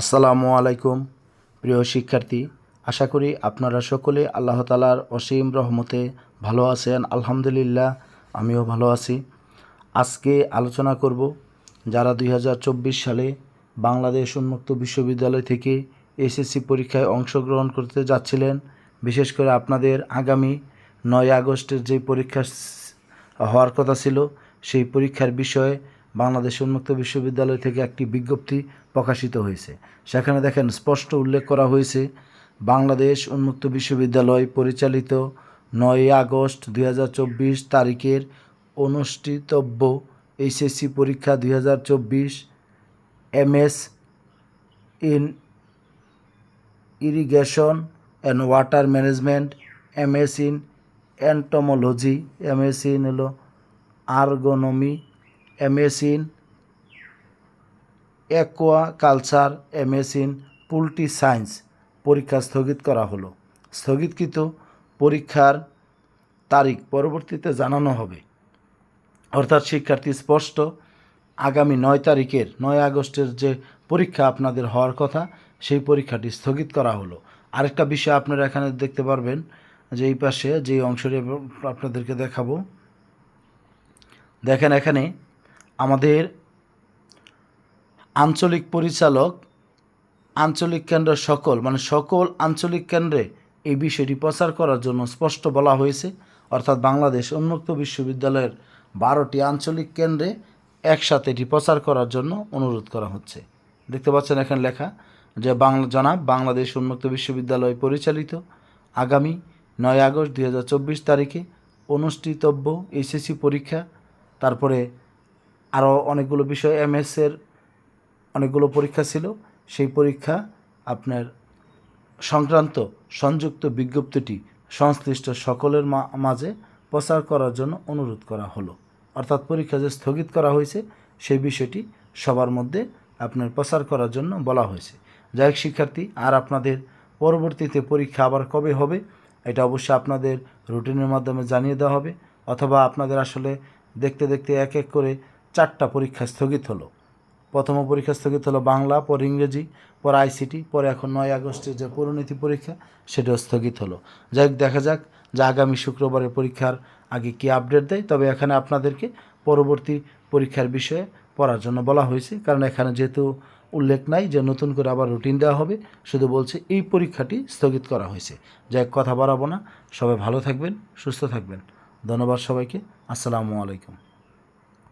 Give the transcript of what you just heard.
আসসালামু আলাইকুম, প্রিয় শিক্ষার্থী। আশা করি আপনারা সকলে আল্লাহ তালার অসীম রহমতে ভালো আছেন। আলহামদুলিল্লাহ, আমিও ভালো আছি। আজকে আলোচনা করব যারা দুই হাজার চব্বিশ সালে বাংলাদেশ উন্মুক্ত বিশ্ববিদ্যালয় থেকে এসএসসি পরীক্ষায় অংশগ্রহণ করতে যাচ্ছিলেন, বিশেষ করে আপনাদের আগামী নয় আগস্টের যে পরীক্ষা হওয়ার কথা ছিল, সেই পরীক্ষার বিষয়ে বাংলাদেশ উন্মুক্ত বিশ্ববিদ্যালয় থেকে একটি বিজ্ঞপ্তি প্রকাশিত হয়েছে। সেখানে দেখেন, স্পষ্ট উল্লেখ করা হয়েছে, বাংলাদেশ উন্মুক্ত বিশ্ববিদ্যালয় পরিচালিত নয় আগস্ট দুই হাজার চব্বিশ তারিখের অনুষ্ঠিতব্য এইচএসসি পরীক্ষা দুই হাজার চব্বিশ MS in irrigation and water management, MS in entomology MS in হলো আর্গোনমি in aquaculture in poultry science পরীক্ষা স্থগিত করা হলো। স্থগিতকৃত পরীক্ষার তারিখ পরবর্তীতে জানানো হবে। অর্থাৎ শিক্ষার্থী স্পষ্ট আগামী নয় তারিখের, নয় আগস্টের যে পরীক্ষা আপনাদের হওয়ার কথা, সেই পরীক্ষাটি স্থগিত করা হলো। আরেকটা বিষয় আপনারা এখানে দেখতে পারবেন যে এই পাশে যে অংশটি আপনাদেরকে দেখাবো। দেখেন এখানে আমাদের আঞ্চলিক পরিচালক, আঞ্চলিক কেন্দ্রের সকল মানে সকল আঞ্চলিক কেন্দ্রে এই বিষয়টি প্রচার করার জন্য স্পষ্ট বলা হয়েছে। অর্থাৎ বাংলাদেশ উন্মুক্ত বিশ্ববিদ্যালয়ের বারোটি আঞ্চলিক কেন্দ্রে একসাথে এটি প্রচার করার জন্য অনুরোধ করা হচ্ছে। দেখতে পাচ্ছেন এখানে লেখা যে বাংলা, জনাব, বাংলাদেশ উন্মুক্ত বিশ্ববিদ্যালয় পরিচালিত আগামী নয় আগস্ট দু হাজার চব্বিশ তারিখে অনুষ্ঠিতব্য এইচএসসি পরীক্ষা, তারপরে আরও অনেকগুলো বিষয় এমএসের অনেকগুলো পরীক্ষা ছিল। সেই পরীক্ষা আপনার সংক্রান্ত সংযুক্ত বিজ্ঞপ্তিটি সংশ্লিষ্ট সকলের মাঝে প্রচার করার জন্য অনুরোধ করা হলো। অর্থাৎ পরীক্ষা যে স্থগিত করা হয়েছে, সেই বিষয়টি সবার মধ্যে আপনার প্রচার করার জন্য বলা হয়েছে। যাই শিক্ষার্থী, আর আপনাদের পরবর্তীতে পরীক্ষা আবার কবে হবে, এটা অবশ্যই আপনাদের রুটিনের মাধ্যমে জানিয়ে দেওয়া হবে। অথবা আপনাদের আসলে দেখতে দেখতে এক এক করে চারটা পরীক্ষা স্থগিত হলো। প্রথম পরীক্ষা স্থগিত হলো বাংলা, পর ইংরেজি, পর আইসিটি, পরে এখন নয় আগস্টের যে পরিণতি পরীক্ষা, সেটাও স্থগিত হলো। যাই হোক, দেখা যাক যে আগামী শুক্রবারের পরীক্ষার আগে কি আপডেট দেয়। তবে এখানে আপনাদেরকে পরবর্তী পরীক্ষার বিষয়ে পড়ার জন্য বলা হয়েছে, কারণ এখানে যেহেতু উল্লেখ নাই যে নতুন করে আবার রুটিন দেওয়া হবে, শুধু বলছে এই পরীক্ষাটি স্থগিত করা হয়েছে। যাই কথা বাড়াবো না। সবাই ভালো থাকবেন, সুস্থ থাকবেন। ধন্যবাদ সবাইকে। আসসালামু আলাইকুম।